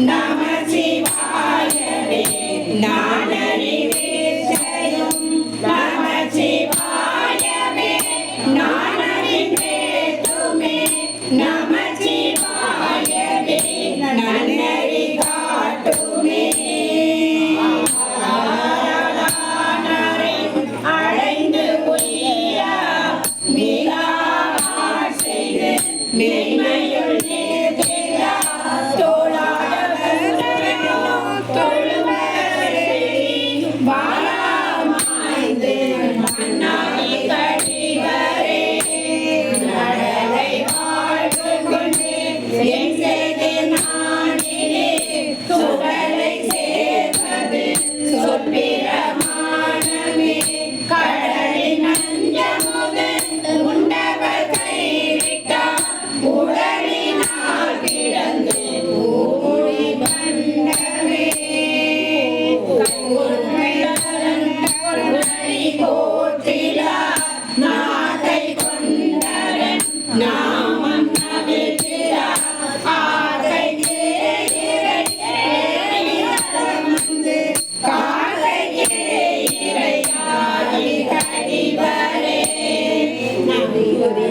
நம சிவாயவே நானறிவே ஜெயம் நம சிவாயவே நானறிவே துமே நம சிவாயவே நன்னறி காட்டுமே அழைந்து பொய்யா மிகா செய்து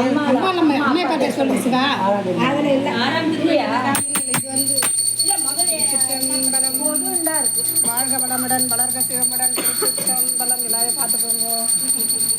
அம்மா நம்ம அம்மையை பார்த்து சொல்லிச்சுக்கா அதில் இல்லை ஆரம்பிச்சு சிற்றம்பலம் நல்லா இருக்கு வாழ்க வளமுடன் வளர்க சிவமுடன் சிற்றம்பலம் எல்லாரையும் பார்த்து போங்க